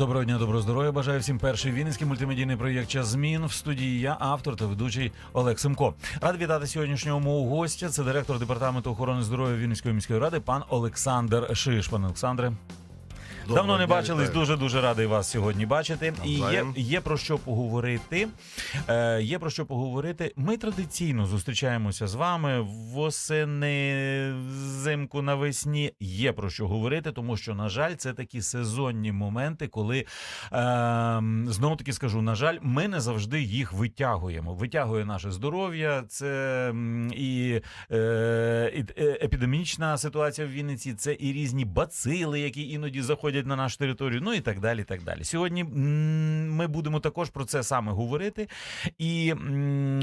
Доброго дня, доброго здоров'я. Бажаю всім перший вінницький мультимедійний проєкт «Час змін в студії. Я автор та ведучий Олег Семко. Радий вітати сьогоднішнього мого гостя. Це директор департаменту охорони здоров'я Вінницької міської ради, пан Олександр Шиш. Пане Олександре, давно не бачились. Дуже дуже радий вас сьогодні бачити. І є, Навзаєм. є про що поговорити. Е, є про що поговорити. Ми традиційно зустрічаємося з вами восени, взимку навесні. Є про що говорити, тому що, на жаль, це такі сезонні моменти, коли е, знову таки скажу, на жаль, ми не завжди їх витягуємо. Витягує наше здоров'я, це м, і, е, і е, епідемічна ситуація в Вінниці, це і різні бацили, які іноді заходять на нашу територію, ну і так далі. і так далі. Сьогодні ми будемо також про це саме говорити і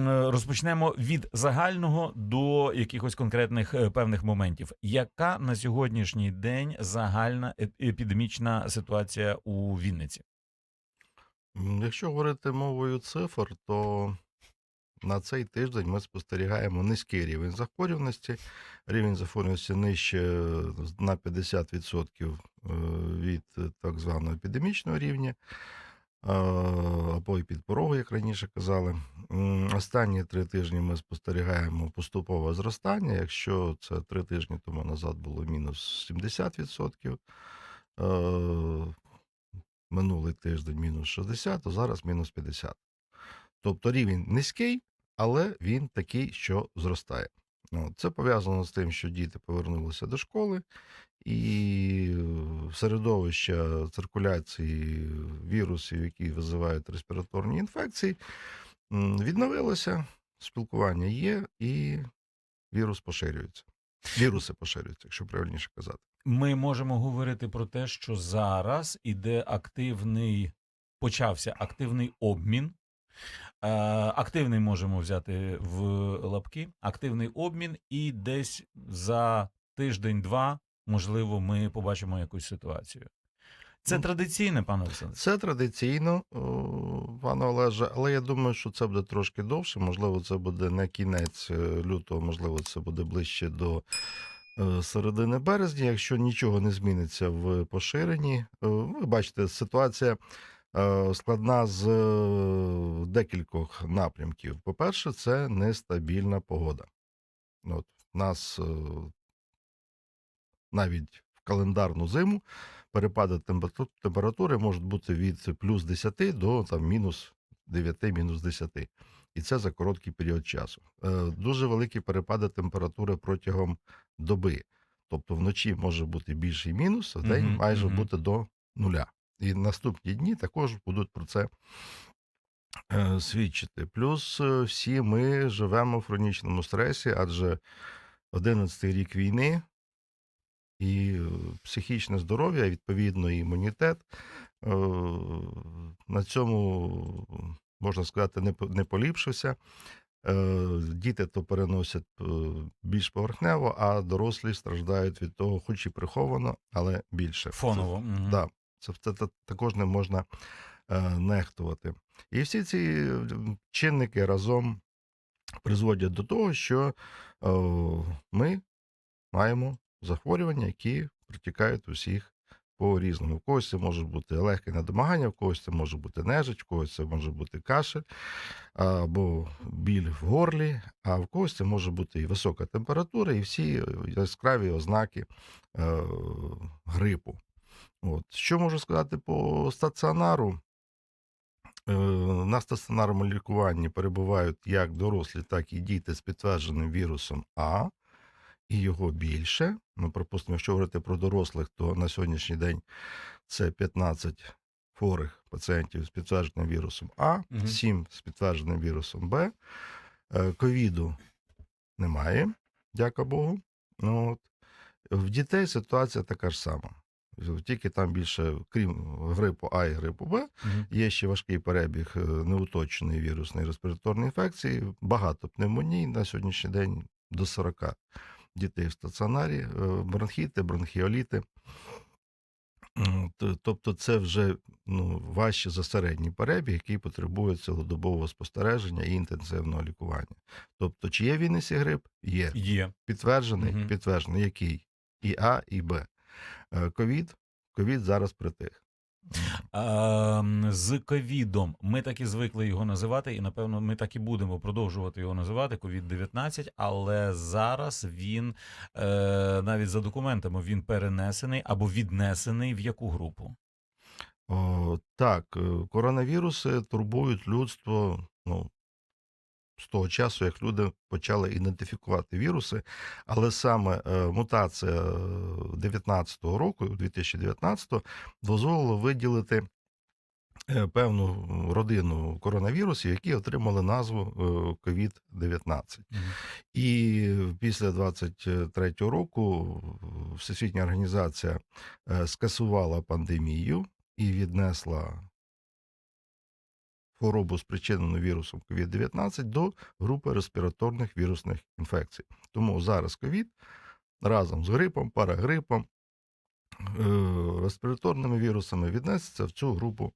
розпочнемо від загального до якихось конкретних е, певних моментів. Яка на сьогоднішній день загальна епідемічна ситуація у Вінниці? Якщо говорити мовою цифр, то на цей тиждень ми спостерігаємо низький рівень захворюваності. Рівень захворюваності нижче е, на 50% е, від е, так званого епідемічного рівня, е, або і під порогу, як раніше казали. Останні три тижні ми спостерігаємо поступове зростання. Якщо це три тижні тому назад було мінус 70%, е, минулий тиждень мінус 60, то зараз мінус 50. Тобто рівень низький, але він такий, що зростає. Це пов'язано з тим, що діти повернулися до школи, і е, середовище циркуляції вірусів, які визивають респіраторні інфекції, відновилося, спілкування є, і вірус поширюється. Віруси поширюються, якщо правильніше казати. Ми можемо говорити про те, що зараз іде активний, почався активний обмін. Е, активний можемо взяти в лапки, активний обмін, і десь за тиждень-два, можливо, ми побачимо якусь ситуацію. Це Ну, традиційне, пане Олександр. Це традиційно, пане Олеже, але я думаю, що це буде трошки довше. Можливо, це буде не кінець е, лютого, можливо, це буде ближче до е, середини березня. Якщо нічого не зміниться в поширенні, Е, ви бачите, ситуація складна з декількох напрямків. По-перше, це нестабільна погода. От в нас навіть в календарну зиму перепади температури можуть бути від плюс 10 до там, мінус 9, мінус 10. І це за короткий період часу. Е, дуже великі перепади температури протягом доби. Тобто вночі може бути більший мінус, а в день Мгм, майже мгм. бути до нуля. І наступні дні також будуть про це е, свідчити. Плюс е, всі ми живемо в хронічному стресі, адже 11-й рік війни і е, психічне здоров'я, і, відповідно, і імунітет. е, На цьому, можна сказати, не, поліпшився. Е, Діти то переносять більш поверхнево, а дорослі страждають від того, хоч і приховано, але більше. Фоново. мгм. Да, це, це, та- також не можна нехтувати. І всі ці чинники разом призводять до того, що е, ми маємо захворювання, які протікають усіх по різному. У когось це може бути легке недомагання, у когось це може бути нежить, у когось це може бути кашель або біль в горлі, а в когось це може бути і висока температура, і всі яскраві ознаки е, грипу. От. Що можу сказати по стаціонару? Е, На стаціонарному лікуванні перебувають як дорослі, так і діти з підтвердженим вірусом А, і його більше. Ну, припустимо, якщо говорити про дорослих, то на сьогоднішній день це 15 хворих пацієнтів з підтвердженим вірусом А, 7 з підтвердженим вірусом Б. Е, Ковіду немає, дяка Богу. Ну, от. В дітей ситуація така ж сама. Тільки там більше, крім грипу А і грипу Б. Є ще важкий перебіг е, неуточеної вірусної респіраторної інфекції, багато пневмоній на сьогоднішній день до 40 дітей в стаціонарі, е, бронхіти, бронхіоліти. Тобто це вже ну, важче за середній перебіг, який потребує цілодобового спостереження і інтенсивного лікування. Тобто, чи є в Вінниці грип? Є. Є. Підтверджений, Мгм. підтверджений, який? І А, і Б. Е, Ковід, ковід зараз притих. А, з ковідом ми так і звикли його називати, і напевно ми так і будемо продовжувати його називати COVID-19, але зараз він е, навіть за документами він перенесений або віднесений в яку групу? О, так, е, коронавіруси турбують людство ну, з того часу, як люди почали ідентифікувати віруси, але саме е, мутація 19-го року, 2019-го, дозволила виділити е, певну родину коронавірусів, які отримали назву е, COVID-19. Мгм. І після 23-го року Всесвітня організація е, скасувала пандемію і віднесла хворобу, спричинену вірусом COVID-19, до групи респіраторних вірусних інфекцій. Тому зараз ковід разом з грипом, парагрипом, е, респіраторними вірусами віднесеться в цю групу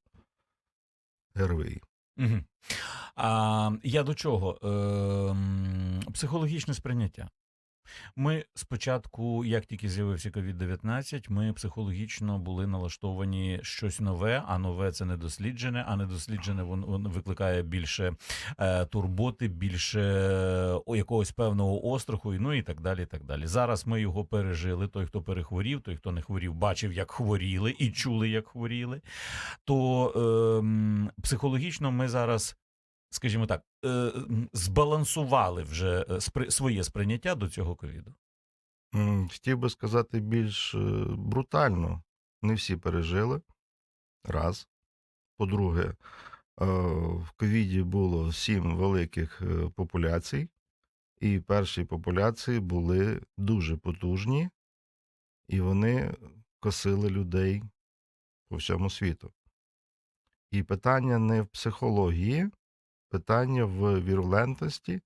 ГРВІ. Угу. А, я до чого? Ем, психологічне сприйняття. Ми спочатку, як тільки з'явився COVID-19, ми психологічно були налаштовані щось нове, а нове це недосліджене, а недосліджене воно викликає більше е, турботи, більше е, якогось певного остраху, ну і так далі. і так далі. Зараз ми його пережили. Той, хто перехворів, той, хто не хворів, бачив, як хворіли, і чули, як хворіли. То ем, психологічно ми зараз скажімо так, е, збалансували вже е, своє сприйняття до цього ковіду. Хотів би сказати більш е, брутально. Не всі пережили. Раз. По-друге, в ковіді було сім великих популяцій, і перші популяції були дуже потужні, і вони косили людей по всьому світу. І питання не в психології, питання в вірулентності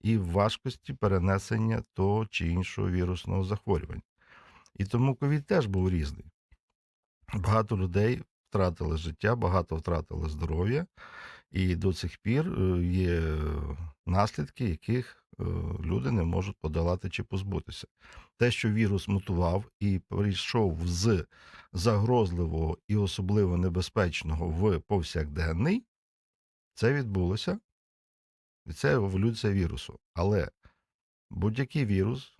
і в важкості перенесення того чи іншого вірусного захворювання. І тому ковід теж був різний. Багато людей втратили життя, багато втратили здоров'я, і до цих пір е, є наслідки, яких е, люди не можуть подолати чи позбутися. Те, що вірус мутував і прийшов з загрозливого і особливо небезпечного в повсякденний, це відбулося. І це еволюція вірусу. Але будь-який вірус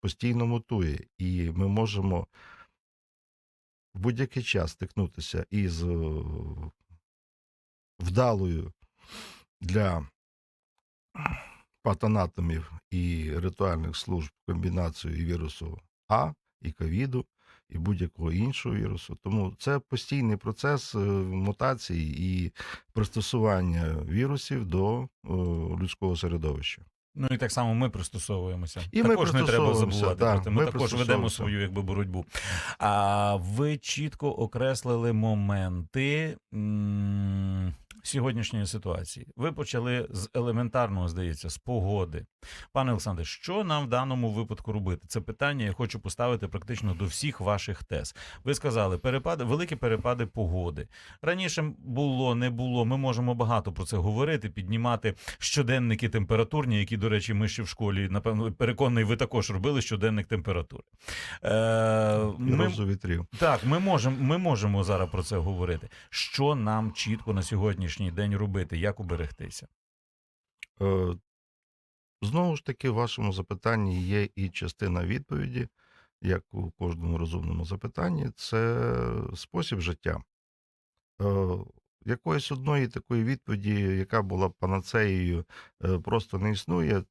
постійно мутує, і ми можемо в будь-який час стикнутися із е, вдалою для патанатомів і ритуальних служб комбінацією вірусу А і ковіду, і будь-якого іншого вірусу. Тому це постійний процес е, мутації і пристосування вірусів до е, людського середовища. Ну і так само ми пристосовуємося. І ми також не треба забувати. да, ми, ми також ведемо свою якби боротьбу. А ви чітко окреслили моменти сьогоднішньої ситуації. Ви почали з елементарного, здається, з погоди. Пане Олександре, що нам в даному випадку робити? Це питання я хочу поставити практично до всіх ваших тез. Ви сказали, перепади, великі перепади погоди. Раніше було, не було. Ми можемо багато про це говорити, піднімати щоденники температурні, які, до речі, ми ще в школі, напевно, переконаний, ви також робили щоденник температури. Е, ми, вітрів. так, ми можемо, ми можемо зараз про це говорити. Що нам чітко на сьогоднішній день робити? Як уберегтися? Е, Знову ж таки, в вашому запитанні є і частина відповіді, як у кожному розумному запитанні, це спосіб життя. Е, Якоїсь одної такої відповіді, яка була панацеєю, е, просто не існує.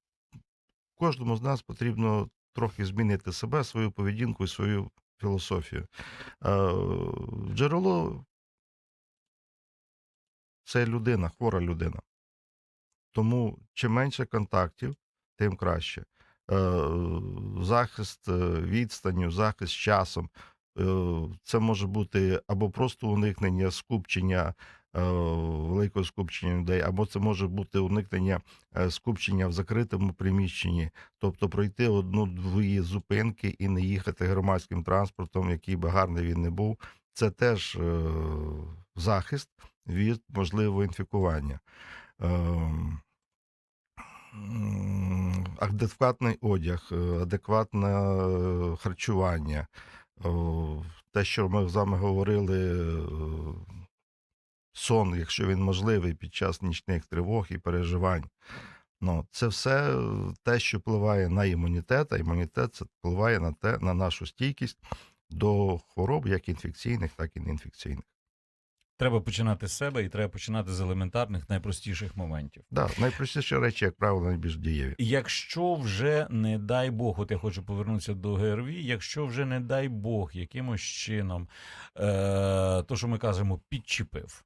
Кожному з нас потрібно трохи змінити себе, свою поведінку і свою філософію. Е, Джерело це людина, хвора людина. Тому чим менше контактів, тим краще. Е, Захист е, відстанню, захист часом. Е, Це може бути або просто уникнення скупчення, великого скупчення людей, або це може бути уникнення скупчення в закритому приміщенні, тобто пройти одну-дві зупинки і не їхати громадським транспортом, який би гарний він не був. Це теж е, захист від можливого інфікування. М, Адекватний одяг, е, адекватне е, харчування. Те, що ми з вами говорили, е, сон, якщо він можливий під час нічних тривог і переживань. Ну, це все е, те, що впливає на імунітет, а імунітет це впливає на те, на нашу стійкість до хвороб, як інфекційних, так і неінфекційних. Треба починати з себе і треба починати з елементарних, найпростіших моментів. Да, найпростіші речі, як правило, найбільш дієві. Якщо вже не дай Бог, от я хочу повернутися до ГРВІ, якщо вже не дай Бог якимось чином, е, то що ми кажемо, підчепив.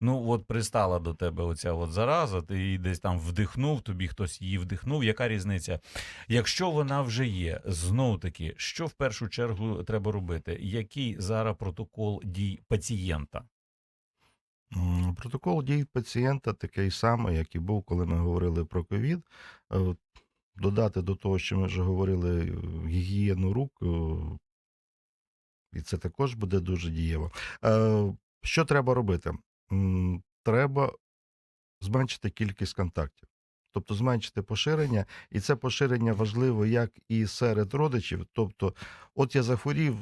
Ну, от пристала до тебе оця от зараза, ти її десь там вдихнув, тобі хтось її вдихнув. Яка різниця? Якщо вона вже є, знов таки, що в першу чергу треба робити? Який зараз протокол дій пацієнта? Протокол дій пацієнта такий самий, як і був, коли ми говорили про ковід. Е, Додати до того, що ми вже говорили, е, гігієну рук, е, і це також буде дуже дієво. Що треба робити? М, Треба зменшити кількість контактів. Тобто зменшити поширення, і це поширення важливо як і серед родичів. Тобто, от я захворів,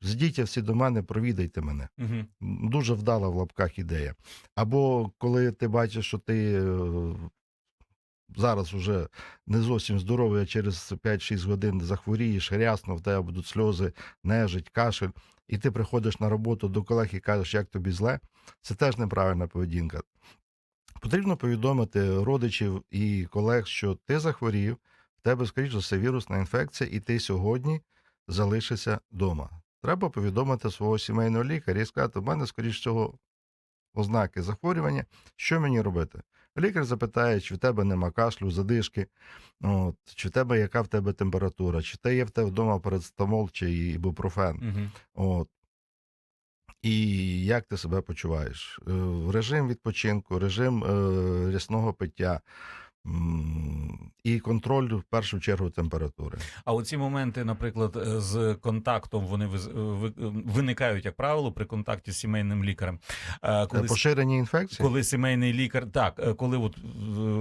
здійте всі до мене, провідайте мене Угу. дуже вдала в лапках ідея. Або коли ти бачиш, що ти е, зараз вже не зовсім здоровий, а через 5-6 годин захворієш, рясно, в тебе будуть сльози, нежить, кашель, і ти приходиш на роботу до колег і кажеш, як тобі зле, це теж неправильна поведінка. Потрібно повідомити родичів і колег, що ти захворів, в тебе, скоріш за все, вірусна інфекція, і ти сьогодні залишишся вдома. Треба повідомити свого сімейного лікаря і сказати, у мене, скоріш всього, ознаки захворювання, що мені робити? Лікар запитає, чи в тебе нема кашлю, задишки, от, чи в тебе яка в тебе температура, чи те є в тебе вдома парацетамол чи ібупрофен. Угу. От. І як ти себе почуваєш? Е, Режим відпочинку, режим е, рясного пиття і контроль в першу чергу температури. А оці моменти, наприклад, е, з контактом, вони е, е, виникають, як правило, при контакті з сімейним лікарем. Коли, Поширення інфекції? коли сімейний лікар, так, коли от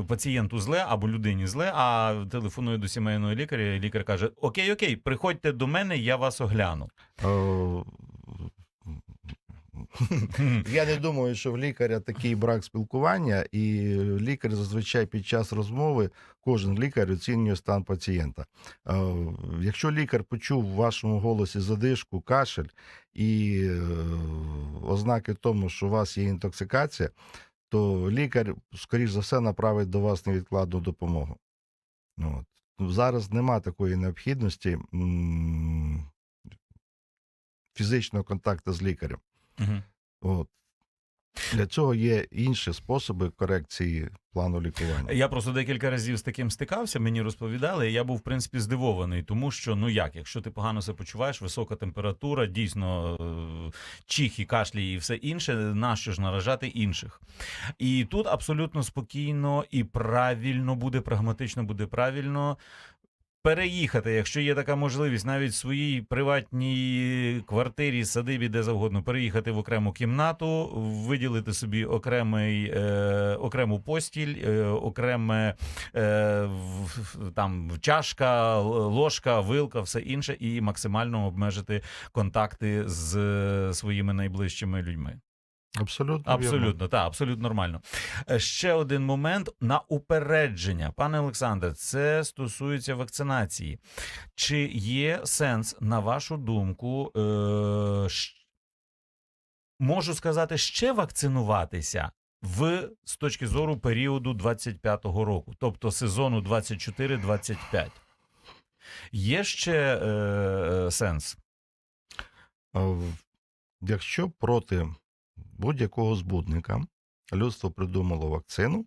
пацієнту зле або людині зле, а телефонує до сімейного лікаря, і лікар каже: Окей, окей, приходьте до мене, я вас огляну. Я не думаю, що в лікаря такий брак спілкування, і лікар зазвичай під час розмови кожен лікар оцінює стан пацієнта. Е, Якщо лікар почув в вашому голосі задишку, кашель і е, ознаки тому, що у вас є інтоксикація, то лікар, скоріш за все, направить до вас невідкладну допомогу. От. Зараз нема такої необхідності фізичного контакту з лікарем. Мгм. От. Для цього є інші способи корекції плану лікування. Я просто декілька разів з таким стикався, мені розповідали, і я був в принципі здивований, тому що ну як, якщо ти погано себе почуваєш, висока температура, дійсно е, кашлі і все інше, нащо ж наражати інших? І тут абсолютно спокійно і правильно буде, прагматично буде правильно. Переїхати, якщо є така можливість, навіть в своїй приватній квартирі, садибі, де завгодно, переїхати в окрему кімнату, виділити собі окремий, е, окрему постіль, е, окреме е, там чашка, ложка, вилка, все інше, і максимально обмежити контакти з е, своїми найближчими людьми. Абсолютно. Абсолютно, так, абсолютно нормально. Е, Ще один момент на упередження. Пане Олександре, це стосується вакцинації. Чи є сенс, на вашу думку, е, можу сказати, ще вакцинуватися? В з точки зору періоду 25-го року, тобто сезону 24-25. Є ще е, е, сенс? Якщо проти будь-якого збудника. Людство придумало вакцину,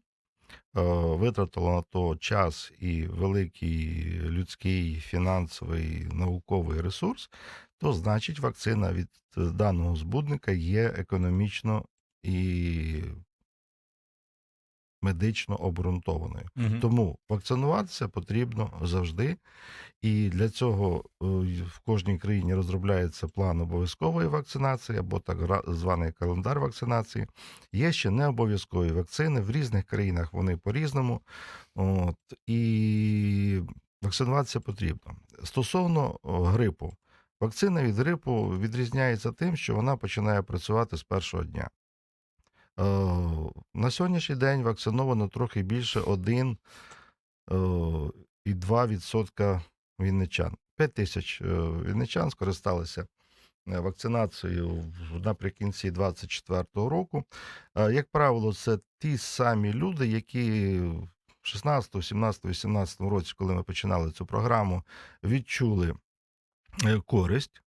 е, витратило на то час і великий людський, фінансовий, науковий ресурс, то значить вакцина від е, даного збудника є економічно і медично обґрунтованою. Мгм. Тому вакцинуватися потрібно завжди. І для цього е, в кожній країні розробляється план обов'язкової вакцинації або так званий календар вакцинації. Є ще не обов'язкові вакцини. В різних країнах вони по-різному. От, і вакцинуватися потрібно. Стосовно грипу, вакцина від грипу відрізняється тим, що вона починає працювати з першого дня. Е, На сьогоднішній день вакциновано трохи більше 1,2% вінничан. 5 тисяч е, вінничан скористалися е, вакцинацією наприкінці 2024 року. Е, Як правило, це ті самі люди, які в 16, 17, 18 році, коли ми починали цю програму, відчули е, користь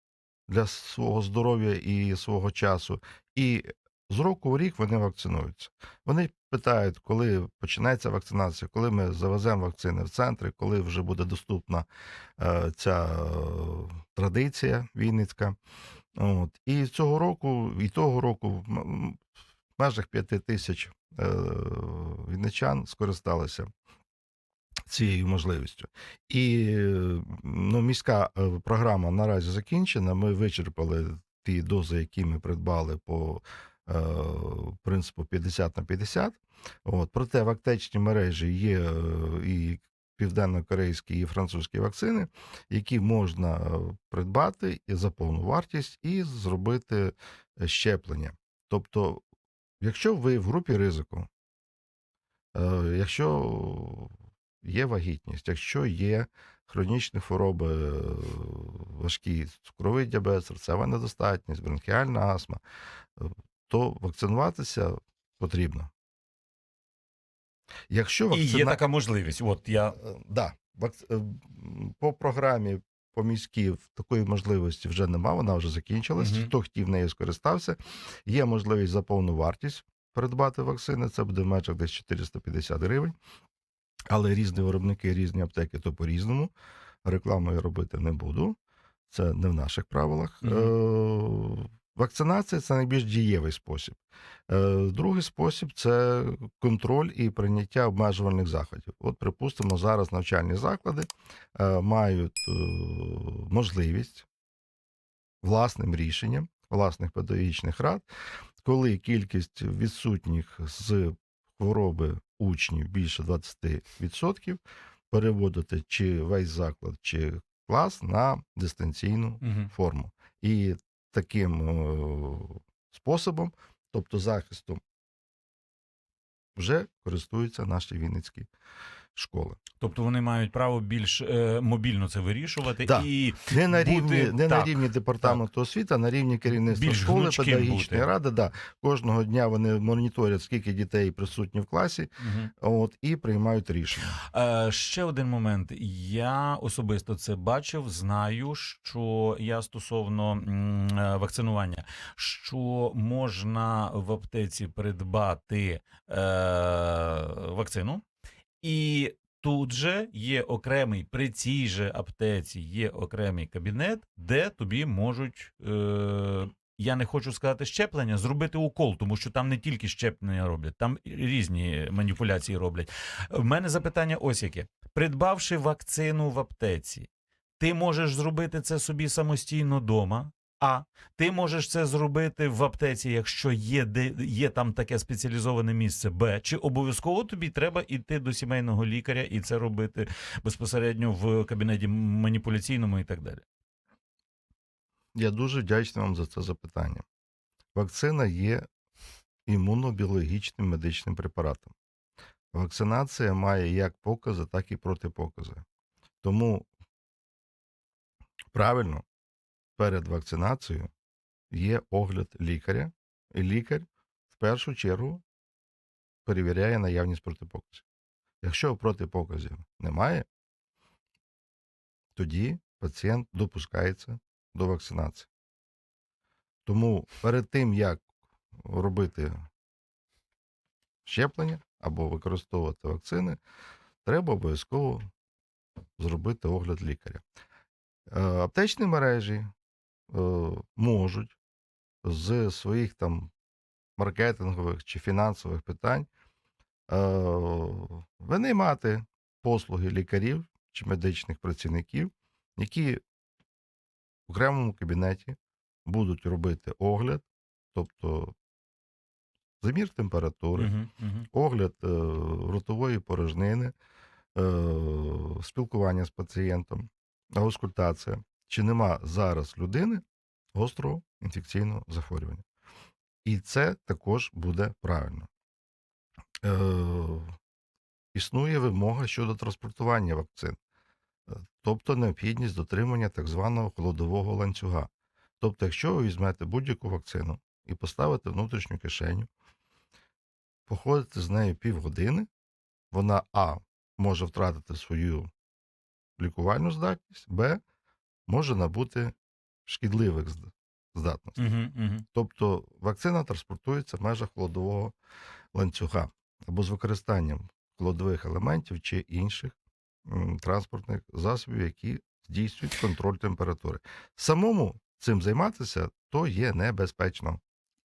для свого здоров'я і свого часу. І з року в рік вони вакцинуються. Вони питають, коли починається вакцинація, коли ми завеземо вакцини в центри, коли вже буде доступна е, ця е, традиція вінницька. От. І цього року, і того року в межах п'яти тисяч е, вінничан скористалися цією можливістю. І ну, міська е, програма наразі закінчена. Ми вичерпали ті дози, які ми придбали по принципу 50 на 50. От. Проте в аптечній мережі є е, і південно-корейські, і французькі вакцини, які можна е, придбати за повну вартість, і зробити е, щеплення. Тобто, якщо ви в групі ризику, е, якщо є вагітність, якщо є хронічні хвороби, е, важкі цукровий діабет, серцева недостатність, бронхіальна астма, е, то вакцинуватися потрібно. Якщо І є така можливість. От я Е, Да, вакц... е, по програмі по міській такої можливості вже нема, вона вже закінчилась. Мгм. Хто хотів нею скористався. Є можливість за повну вартість придбати вакцини. Це буде в межах десь 450 гривень. Але різні виробники, різні аптеки, то по-різному. Рекламу я робити не буду. Це не в наших правилах. Мгм. Вакцинація це найбільш дієвий спосіб. Е, Другий спосіб це контроль і прийняття обмежувальних заходів. От, припустимо, зараз навчальні заклади е, мають е, можливість власним рішенням власних педагогічних рад, коли кількість відсутніх з хвороби учнів більше 20%, переводити чи весь заклад, чи клас на дистанційну Мгм. форму. І таким е, способом, тобто захистом, вже користуються наші вінницькі школи. Тобто вони мають право більш е, мобільно це вирішувати Да. і Не на Бути- рівні, не на рівні департаменту освіти, а на рівні керівництва Більш школи, педагогічної бути. ради. Да. Кожного дня вони моніторять, скільки дітей присутні в класі, Мгм. от, і приймають рішення. Е, ще один момент. Я особисто це бачив. Знаю, що я стосовно м, е, вакцинування, що можна в аптеці придбати е, вакцину, і тут же є окремий при цій же аптеці є окремий кабінет, де тобі можуть. Е, я не хочу сказати щеплення, зробити укол, тому що там не тільки щеплення роблять, там різні маніпуляції роблять. В мене запитання ось яке: придбавши вакцину в аптеці, ти можеш зробити це собі самостійно вдома. А ти можеш це зробити в аптеці, якщо є де є там таке спеціалізоване місце. Б. Чи обов'язково тобі треба йти до сімейного лікаря і це робити безпосередньо в кабінеті маніпуляційному і так далі? Я дуже вдячний вам за це запитання. Вакцина є імунобіологічним медичним препаратом. Вакцинація має як покази, так і протипокази. Тому правильно перед вакцинацією є огляд лікаря, і лікар в першу чергу перевіряє наявність протипоказів. Якщо протипоказів немає, тоді пацієнт допускається до вакцинації. Тому перед тим, як робити щеплення або використовувати вакцини, треба обов'язково зробити огляд лікаря. Е, Аптечні мережі можуть з своїх там маркетингових чи фінансових питань е, винаймати послуги лікарів чи медичних працівників, які в окремому кабінеті будуть робити огляд, тобто замір температури, Мгм, мгм. огляд е, ротової порожнини, е, спілкування з пацієнтом, аускультація. Чи нема зараз людини гострого інфекційного захворювання? І це також буде правильно. Е, існує вимога щодо транспортування вакцин, Е, тобто необхідність дотримання так званого холодового ланцюга. Тобто, якщо ви візьмете будь-яку вакцину і поставите внутрішню кишеню, походите з нею півгодини, вона А може втратити свою лікувальну здатність, Б може набути шкідливих зд- здатностей. Угу. Тобто вакцина транспортується в межах холодового ланцюга або з використанням холодових елементів чи інших м, транспортних засобів, які здійснюють контроль температури. Самому цим займатися то є небезпечно.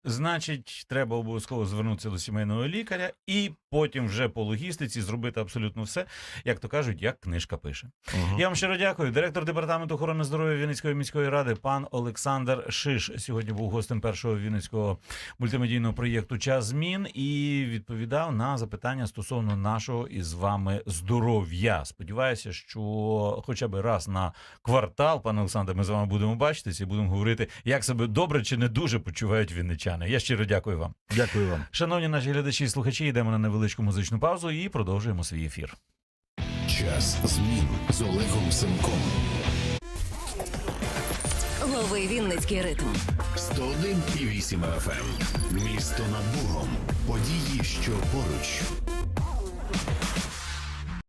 Значить, треба обов'язково звернутися до сімейного лікаря і потім вже по логістиці зробити абсолютно все, як то кажуть, як книжка пише. Мгм. Я вам щиро дякую. Директор департаменту охорони здоров'я Вінницької міської ради, пан Олександр Шиш, сьогодні був гостем першого вінницького мультимедійного проєкту Час змін і відповідав на запитання стосовно нашого із вами здоров'я. Сподіваюся, що хоча б раз на квартал, пане Олександре, ми з вами будемо бачитися і будемо говорити, як себе добре чи не дуже почувають вінничани. Я щиро дякую вам. Дякую вам. Шановні наші глядачі і слухачі, йдемо на невеличку музичну паузу і продовжуємо свій ефір. Час змін з Олегом Семком. Новий Вінницький ритм. 101,8 FM. Місто над Богом. Події, що поруч.